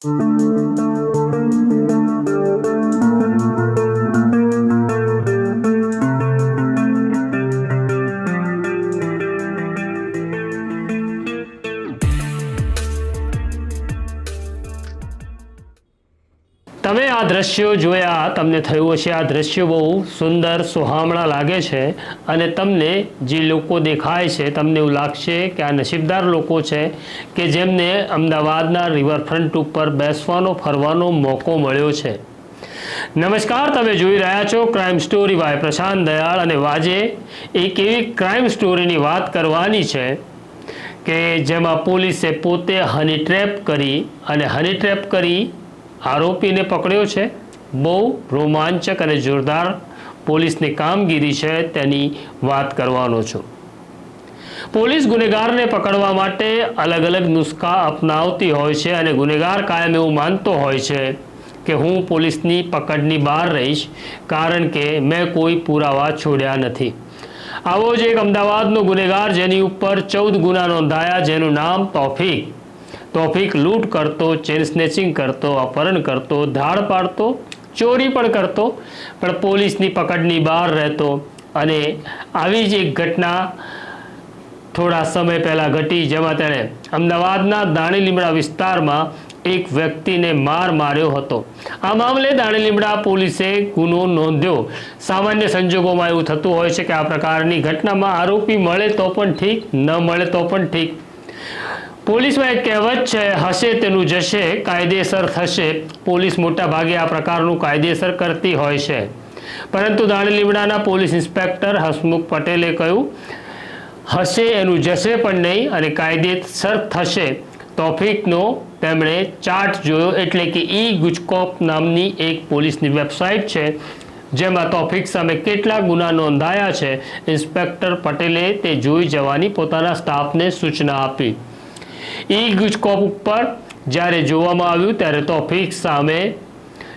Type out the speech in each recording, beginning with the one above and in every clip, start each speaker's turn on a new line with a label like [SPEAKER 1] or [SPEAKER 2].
[SPEAKER 1] તમે દ્રશ્યો જોયા, તમને થયું હશે. આ દ્રશ્યો બહુ સુંદર, સુહામણા લાગે છે અને તમને જે લોકો દેખાય છે, તમને એવું લાગશે કે આ નસીબદાર લોકો છે કે જેમને અમદાવાદના રિવરફ્રન્ટ ઉપર બેસવાનો, ફરવાનો મોકો મળ્યો છે. નમસ્કાર, તમે જોઈ રહ્યા છો crime story by Prashant Dayal અને આજે એક એવી ક્રાઇમ સ્ટોરીની વાત કરવાની છે કે જેમાં પોલીસે પોતે હની ટ્રેપ કરી અને હની ટ્રેપ કરી આરોપીને પકડ્યો છે. બહુ રોમાંચક અને જોરદાર પોલીસની કામગીરી છે તેની વાત કરવાનો છું. પોલીસ ગુનેગારને પકડવા માટે અલગ અલગ નુસ્ખા અપનાવતી હોય છે અને ગુનેગાર કાયમ એવું માનતો હોય છે કે હું પોલીસની પકડની બહાર રહીશ કારણ કે મેં કોઈ પુરાવા છોડ્યા નથી. આવો જ એક અમદાવાદનો ગુનેગાર જેની ઉપર ચૌદ ગુના નોંધાયા જેનું નામ તોફીક તોફીક લૂંટ કરતો, ચેન સ્નેચિંગ કરતો, અપહરણ કરતો, ધાડ પાડતો, ચોરી પણ કરતો, પણ પોલીસની પકડની બહાર રહેતો. અને આવી જ એક ઘટના થોડા સમય પહેલાં ઘટી, જેમાં તેણે અમદાવાદના દાણી લીમડા વિસ્તારમાં એક વ્યક્તિને માર માર્યો હતો. આ મામલે દાણી લીમડા પોલીસે ગુનો નોંધ્યો. સામાન્ય સંજોગોમાં એવું થતું હોય છે કે આ પ્રકારની ઘટનામાં આરોપી મળે તો પણ ઠીક, ન મળે તો પણ ઠીક. પોલીસમાં એક કહેવત છે, હશે તેનું જશે, કાયદેસર થશે. પોલીસ મોટા ભાગે આ પ્રકારનું કાયદેસર કરતી હોય છે. પરંતુ દાણીલીમડાના પોલીસ ઇન્સ્પેક્ટર હસમુખ પટેલે કહ્યું, હશે એનું જશે પણ નહીં અને કાયદેસર થશે. તોફિકનો તેમણે ચાર્ટ જોયો, એટલે કે ઈ ગુજકોપ નામની એક પોલીસની વેબસાઇટ છે, જેમાં તોફિક સામે કેટલા ગુના નોંધાયા છે. ઇન્સ્પેક્ટર પટેલે તે જોઈ જવાની પોતાના સ્ટાફને સૂચના આપી. ઈ ઉપર જ્યારે જોવામાં આવ્યું ત્યારે તોફીક સામે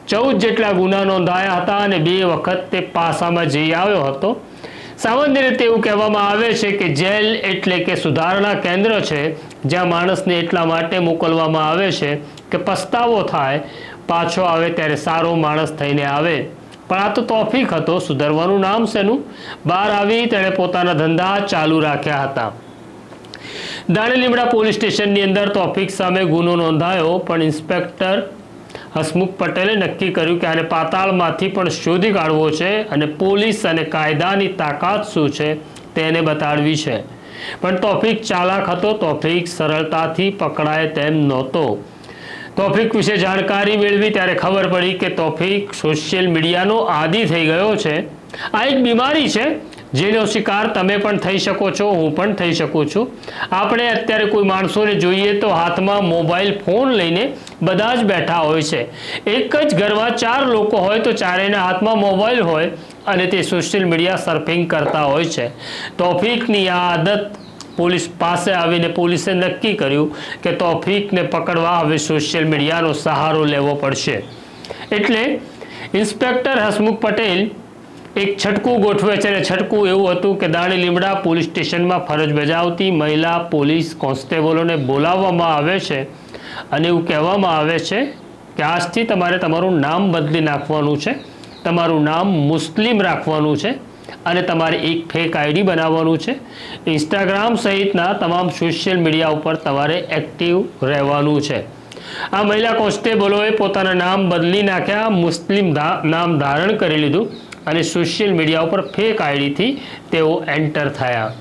[SPEAKER 1] ચૌદ જેટલા ગુના નોંધાયા હતા અને બે વખત તે પાસામાં જઈ આવ્યો હતો. સામાન્ય રીતે એવું કહેવામાં આવે છે કે જેલ એટલે કે સુધારણા કેન્દ્ર છે, જ્યાં માણસને એટલા માટે મોકલવામાં આવે છે કે પસ્તાવો થાય, પાછો આવે ત્યારે સારો માણસ થઈને આવે. પણ આ તો તોફીક હતો, સુધરવાનું નામ શેનું બહાર આવી તેણે પોતાના ધંધા ચાલુ રાખ્યા હતા. દાણી લીમડા પોલીસ સ્ટેશનની અંદર તોફિક સામે ગુનો નોંધાયો, પણ ઇન્સ્પેક્ટર હસમુખ પટેલે નક્કી કર્યું કે આને પાતાળમાંથી પણ શોધી કાઢવો છે અને પોલીસ અને કાયદાની તાકાત શું છે તેને બતાડવી છે. પણ તોફિક ચાલાક હતો, તોફિક સરળતાથી પકડાય તેમ નહોતો. તોફિક વિશે જાણકારી મેળવી ત્યારે ખબર પડી કે તોફિક સોશિયલ મીડિયાનો આદિ થઈ ગયો છે. આ એક બીમારી છે જેનો શિકાર તમે પણ થઈ શકો છો, હું પણ થઈ શકું છું. આપણે અત્યારે કોઈ માણસોને જોઈએ તો હાથમાં મોબાઈલ ફોન લઈને બધા જ બેઠા હોય છે. એક જ ઘરમાં ચાર લોકો હોય તો ચારેયના હાથમાં મોબાઈલ હોય અને તે સોશિયલ મીડિયા સર્ફિંગ કરતા હોય છે. તોફિકની આ આદત પોલીસ પાસે આવીને પોલીસે નક્કી કર્યું કે તોફિકને પકડવા હવે સોશિયલ મીડિયાનો સહારો લેવો પડશે. એટલે ઇન્સ્પેક્ટર હસમુખ પટેલ એક છટકું ગોઠવે છે અને છટકું એવું હતું કે દાણી લીમડા પોલીસ સ્ટેશનમાં ફરજ બજાવતી મહિલા પોલીસ કોન્સ્ટેબલોને બોલાવવામાં આવે છે અને એવું કહેવામાં આવે છે કે આજથી તમારે તમારું નામ બદલી નાખવાનું છે, તમારું નામ મુસ્લિમ રાખવાનું છે અને તમારે એક ફેક આઈડી બનાવવાનું છે. ઇન્સ્ટાગ્રામ સહિતના તમામ સોશિયલ મીડિયા ઉપર તમારે એક્ટિવ રહેવાનું છે. આ મહિલા કોન્સ્ટેબલોએ પોતાના નામ બદલી નાખ્યા, મુસ્લિમ નામ ધારણ કરી લીધું. અને સોશિયલ મીડિયા ઉપર ફેક આઈડીથી તેઓ એન્ટર થયા.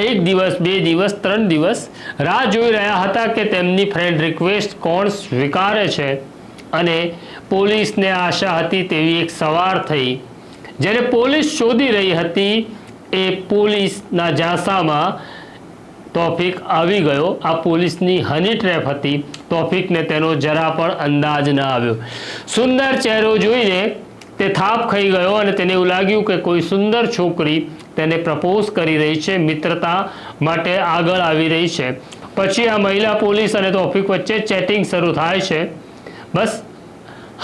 [SPEAKER 1] એક દિવસ, બે દિવસ, ત્રણ દિવસ રાહ જોઈ રહ્યા હતા કે તેમની ફ્રેન્ડ રિક્વેસ્ટ કોણ સ્વીકારે છે અને પોલીસને આશા હતી તેવી એક સવાર થઈ. જ્યારે પોલીસ શોધી રહી હતી, એ પોલીસના ઝાંસામાં તોફિક આવી ગયો. આ પોલીસની હની ટ્રેપ હતી. તોફિકને તેનો જરા પણ અંદાજ ન આવ્યો. સુંદર ચહેરો જોઈને તે થાપ ખાઈ ગયો અને તેને એવું લાગ્યું કે કોઈ સુંદર છોકરી તેને પ્રપોઝ કરી રહી છે, મિત્રતા માટે આગળ આવી રહી છે. પછી આ મહિલા પોલીસ અને તોફિક વચ્ચે ચેટિંગ શરૂ થાય છે. બસ,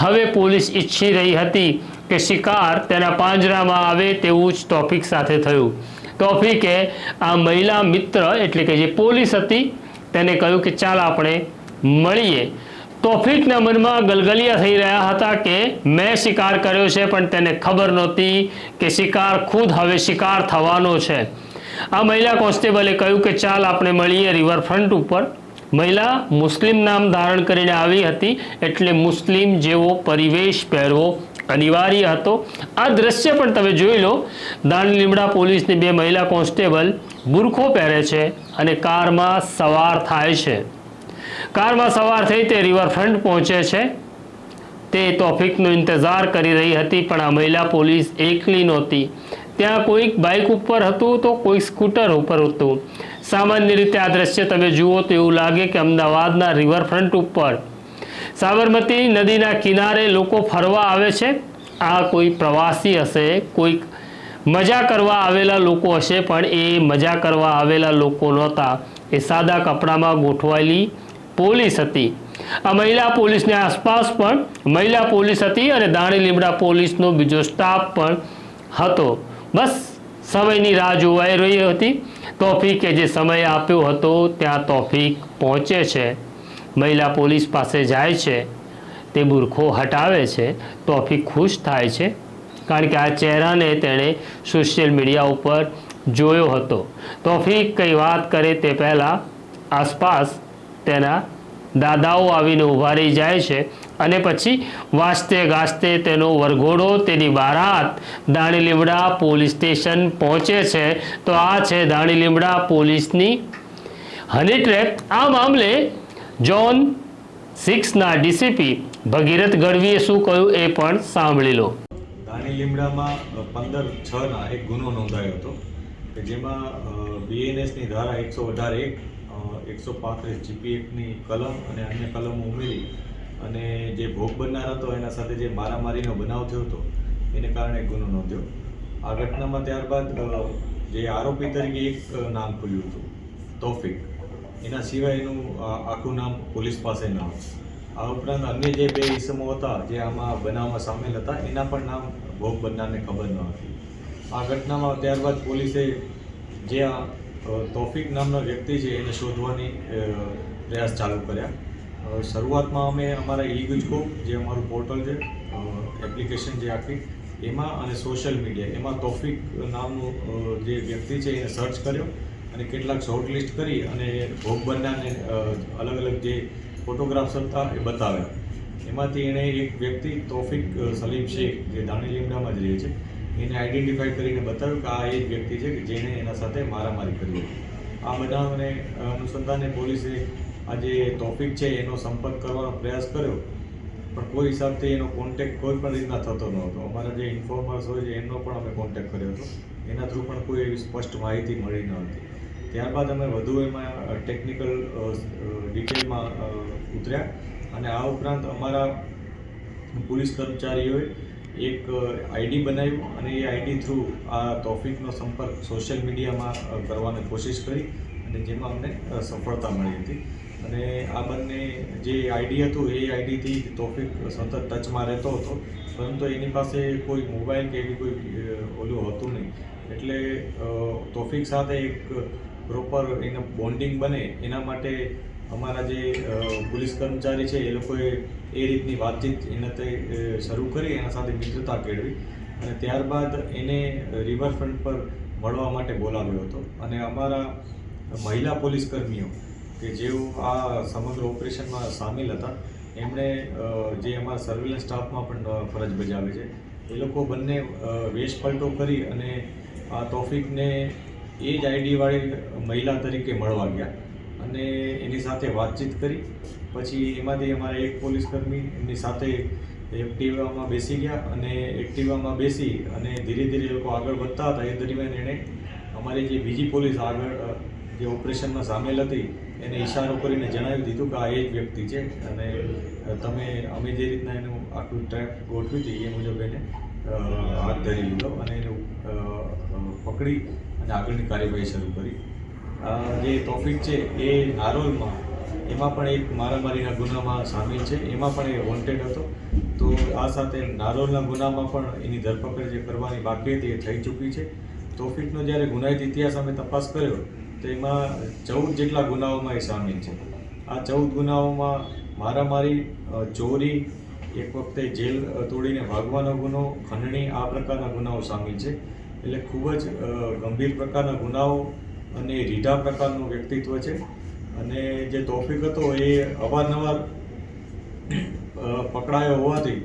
[SPEAKER 1] હવે પોલીસ ઈચ્છી રહી હતી કે શિકાર તેના પાંજરામાં આવે તેવું જ ટોપિક સાથે થયું. ટોફિકે આ મહિલા મિત્ર એટલે કે જે પોલીસ હતી, તેને કહ્યું કે ચાલ આપણે મળીએ. તોફિકના મનમાં ગલગલિયા થઈ રહ્યા હતા કે મેં શિકાર કર્યો છે, પણ તેને ખબર નહોતી કે શિકાર ખુદ હવે શિકાર થવાનો છે. આ મહિલા કોન્સ્ટેબલે કહ્યું કે, ચાલ, આપણે મળીએ રિવરફ્રન્ટ ઉપર. મહિલા મુસ્લિમ નામ ધારણ કરીને આવી હતી, એટલે મુસ્લિમ જેવો પરિવેશ પહેરવો અનિવાર્ય હતો. આ દ્રશ્ય પણ તમે જોઈ લો. દાણ લીમડા પોલીસની બે મહિલા કોન્સ્ટેબલ બુરખો પહેરે છે અને કારમાં સવાર થાય છે. કારમાં સવાર થઈ તે રિવરફ્રન્ટ પહોંચે છે. તે તોફિકનો ઇંતજાર કરી રહી હતી, પણ આ મહિલા પોલીસ એકલી નહોતી. ત્યાં કોઈક બાઇક ઉપર હતું તો કોઈ સ્કૂટર ઉપર હતું. સામાન્ય રીતે આ દ્રશ્ય તમે જુઓ તો એવું લાગે કે અમદાવાદના રિવરફ્રન્ટ ઉપર. સાબરમતી નદીના કિનારે લોકો ફરવા આવે છે. આ કોઈ પ્રવાસી હશે, કોઈક મજા કરવા આવેલા લોકો હશે, પણ એ મજા કરવા આવેલા લોકો નહોતા. એ સાદા કપડામાં ગોઠવાયેલી પોલીસ હતી. આ મહિલા પોલીસની આસપાસ પણ મહિલા પોલીસ હતી અને દાણી લીમડા પોલીસનો બીજો સ્ટાફ પણ હતો. બસ, સમયની રાહ જોવાઈ રહી હતી. તોફિકે જે સમય આપ્યો હતો, ત્યાં તોફિક પહોંચે છે. મહિલા પોલીસ પાસે જાય છે. તે બુરખો હટાવે છે. તોફિક ખુશ થાય છે. કારણ કે આ ચહેરાને તેણે સોશિયલ મીડિયા ઉપર જોયો હતો. તોફિક કંઈ વાત કરે તે પહેલાં આસપાસ તેના દાદાઓ આવીને ઊભા રહી જાય છે અને પછી વાંચતે ગાજતે તેનો વરઘોડો તેની બારાત દાણી લીમડા પોલીસ સ્ટેશન પહોંચે છે. તો આ છે દાણી લીમડા પોલીસની હની ટ્રેપ આ મામલે જોન સિક્સના ડીસીપી ભગીરથ ગઢવીએ શું કહ્યું એ પણ સાંભળી લો.
[SPEAKER 2] દાણી પંદર છના એક ગુનો નોંધાયો હતો કે જેમાં બીએનએસની ધારા એકસો અઢાર એક એકસો પાંત્રીસ જીપી એકની કલમ અને અન્ય કલમો ઉમેરી અને જે ભોગ બનનાર હતો, એના સાથે જે મારામારીનો બનાવ થયો હતો, એને કારણે ગુનો નોંધ્યો. આ ઘટનામાં ત્યારબાદ જે આરોપી તરીકે એક નામ ખુલ્યું હતું, તોફિક. એના સિવાય એનું આખું નામ પોલીસ પાસે ન આ ઉપરાંત અન્ય જે બે ઇસમો હતા, જે આમાં બનાવમાં સામેલ હતા, એના પણ નામ ભોગ બનનારને ખબર ન હતી. આ ઘટનામાં ત્યારબાદ પોલીસે જે આ તોફિક નામનો વ્યક્તિ છે, એને શોધવાની પ્રયાસ ચાલુ કર્યા. શરૂઆતમાં અમે અમારા ઈ ગુજકો જે અમારું પોર્ટલ છે એપ્લિકેશન જે આખી, એમાં અને સોશિયલ મીડિયા, એમાં તોફિક નામનું જે વ્યક્તિ છે, એને સર્ચ કર્યો અને કેટલાક શોર્ટ લિસ્ટ કરી અને ભોગ બનનારને અલગ અલગ જે ફોટોગ્રાફ્સ હતા, એ બતાવ્યા. એમાંથી એણે એક વ્યક્તિ, તોફિક સલીમ શેખ, જે દાણી લીમડામાં જ રહે છે એને આઈડેન્ટિફાઈ કરીને બતાવ્યું કે આ એ વ્યક્તિ છે કે જેણે એના સાથે મારામારી કરી આ બનાવને અનુસંધાને પોલીસે આ જે તોફિક છે એનો સંપર્ક કરવાનો પ્રયાસ કર્યો. પણ કોઈ હિસાબથી એનો કોન્ટેક્ટ કોઈ પણ રીતના થતો ન હતો. અમારા જે ઇન્ફોર્મર્સ હોય છે, એમનો પણ અમે કોન્ટેક્ટ કર્યો હતો. એના થ્રુ પણ કોઈ એવી સ્પષ્ટ માહિતી મળી ન હતી. ત્યારબાદ અમે વધુ એમાં ટેકનિકલ ડિટેલમાં ઉતર્યા. અને આ ઉપરાંત અમારા પોલીસ કર્મચારીઓએ એક આઈડી બનાવ્યું અને એ આઈડી થ્રુ આ તોફિકનો સંપર્ક સોશિયલ મીડિયામાં કરવાની કોશિશ કરી અને જેમાં અમને સફળતા મળી હતી. અને આ બંને જે આઈડી હતું, એ આઈડીથી તોફિક સતત ટચમાં રહેતો હતો. પરંતુ એની પાસે કોઈ મોબાઈલ કે એવી કોઈ ઓલું હતું નહીં. એટલે તોફિક સાથે એક પ્રોપર એનું બોન્ડિંગ બને, એના માટે અમારા જે પોલીસ કર્મચારી છે, એ લોકોએ એ રીતની વાતચીત એને તે શરૂ કરી, એના સાથે મિત્રતા કેળવી અને ત્યારબાદ એને રિવરફ્રન્ટ પર મળવા માટે બોલાવ્યો હતો. અને અમારા મહિલા પોલીસ કર્મીઓ, કે જેઓ આ સમગ્ર ઓપરેશનમાં સામેલ હતા, એમણે જે અમારા સર્વેલન્સ સ્ટાફમાં પણ ફરજ બજાવે છે. એ લોકો બંને વેશપલટો વેશ પલટો કરી અને આ તોફિકને એ જ આઈડીવાળી મહિલા તરીકે મળવા ગયા. અને એની સાથે વાતચીત કરી. પછી એમાંથી અમારા એક પોલીસકર્મી એમની સાથે એક્ટિવામાં બેસી ગયા અને એક્ટિવામાં બેસી અને ધીરે ધીરે લોકો આગળ વધતા હતા. એ દરમિયાન એણે અમારી જે બીજી પોલીસ આગળ જે ઓપરેશનમાં સામેલ હતી, એને ઈશારો કરીને જણાવી દીધું કે આ એ જ વ્યક્તિ છે અને તમે, અમે જે રીતના એનું આખું ટ્રેપ ગોઠવી હતી એ મુજબ એને હાથ ધરી લીધો અને એને પકડી અને આગળની કાર્યવાહી શરૂ કરી. જે તોફિક છે એ નારોલમાં, એમાં પણ એક મારામારીના ગુનામાં સામેલ છે, એમાં પણ એ વોન્ટેડ હતો. તો આ સાથે નારોલના ગુનામાં પણ એની ધરપકડ જે કરવાની બાકી હતી એ થઈ ચૂકી છે. તોફિકનો જ્યારે ગુનાહિત ઇતિહાસ અમે તપાસ કર્યો, તો એમાં ચૌદ જેટલા ગુનાઓમાં એ સામેલ છે. આ ચૌદ ગુનાઓમાં મારામારી ચોરી, એક વખતે જેલ તોડીને ભાગવાનો ગુનો, ખંડણી, આ પ્રકારના ગુનાઓ સામેલ છે. એટલે ખૂબ જ ગંભીર પ્રકારના ગુનાઓ અને રીઢા પ્રકારનું વ્યક્તિત્વ છે. અને જે તોફિક હતો એ અવારનવાર પકડાયો હોવાથી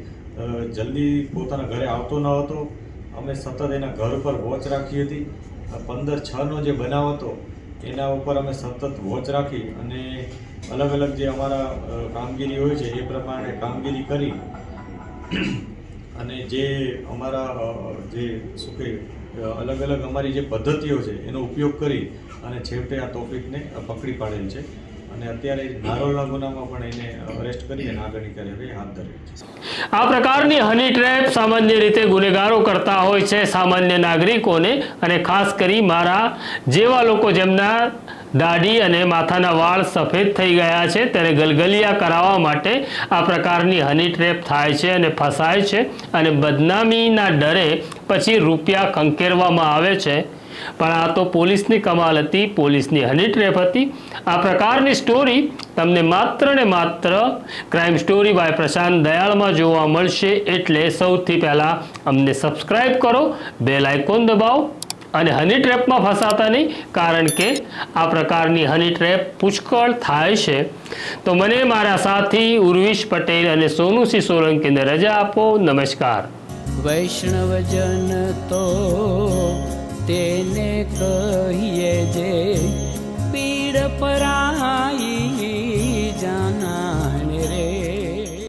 [SPEAKER 2] જલ્દી પોતાના ઘરે આવતો ન હતો. અમે સતત એના ઘર પર વોચ રાખી હતી. પંદર છનો જે બનાવ હતો એના ઉપર અમે સતત વોચ રાખી અને અલગ અલગ જે અમારા કામગીરી હોય છે એ પ્રમાણે કામગીરી કરી. અને જે અમારા જે શું અ, અલગ અલગ અમારી જે પદ્ધતિઓ છે, એનો ઉપયોગ કરી અને છેવટે આ ટોપિકને પકડી પાડેલ છે. અને અત્યારે નારોલના ગુનામાં પણ એને અરેસ્ટ કરી અને આગળની કાર્યવાહી હાથ ધરી છે.
[SPEAKER 1] આ પ્રકારની હની ટ્રેપ સામાન્ય રીતે ગુનેગારો કરતા હોય છે સામાન્ય નાગરિકોને અને ખાસ કરી મારા જેવા લોકો જેમના દાઢી અને માથાના વાળ સફેદ થઈ ગયા છે. ત્યારે ગલગલિયા કરાવવા માટે આ પ્રકારની હની ટ્રેપ થાય છે અને ફસાય છે અને બદનામીના ડરે પછી રૂપિયા ખંકેરવામાં આવે છે. પણ આ તો પોલીસની કમાલ હતી, પોલીસની હની ટ્રેપ હતી. આ પ્રકારની સ્ટોરી તમને માત્ર ને માત્ર ક્રાઇમ સ્ટોરી બાય પ્રશાંત દયાળમાં જોવા મળશે. એટલે સૌથી પહેલાં અમને સબસ્ક્રાઇબ કરો, બેલ આઇકોન દબાવો અને હની ટ્રેપમાં ફસાતા નહીં, કારણ કે આ પ્રકારની હની ટ્રેપ પુષ્કળ થાય છે. તો મને મારા સાથી ઉર્વિશ પટેલ અને સોનુસિંહ સોલંકીને રજા આપો. નમસ્કાર.
[SPEAKER 3] વૈષ્ણવજન તો તેને કહીએ જે પીડ પરાઈ